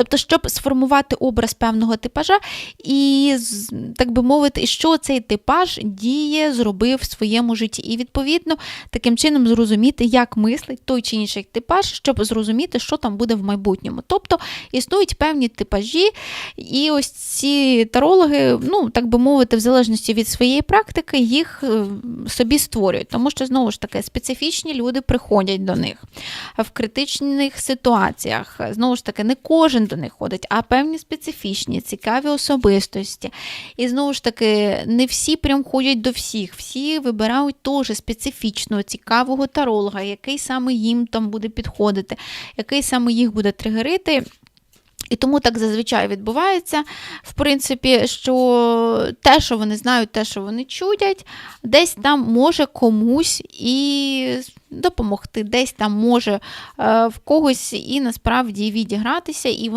Тобто, щоб сформувати образ певного типажа, і, так би мовити, що цей типаж діє, зробив в своєму житті. І, відповідно, таким чином зрозуміти, як мислить той чи інший типаж, щоб зрозуміти, що там буде в майбутньому. Тобто існують певні типажі, і ось ці тарологи, ну так би мовити, в залежності від своєї практики, їх е, собі створюють, тому що знову ж таки специфічні люди приходять до них в критичних ситуаціях. Знову ж таки, не кожен до них ходить, а певні специфічні, цікаві особистості. І знову ж таки, не всі прям ходять до всіх, всі вибирають теж специфічного, цікавого таролога, який саме їм там буде підходити, який саме їх буде тригерити. І тому так зазвичай відбувається, в принципі, що те, що вони знають, те, що вони чудять, десь там може комусь і допомогти, десь там може е, в когось і насправді відігратися, і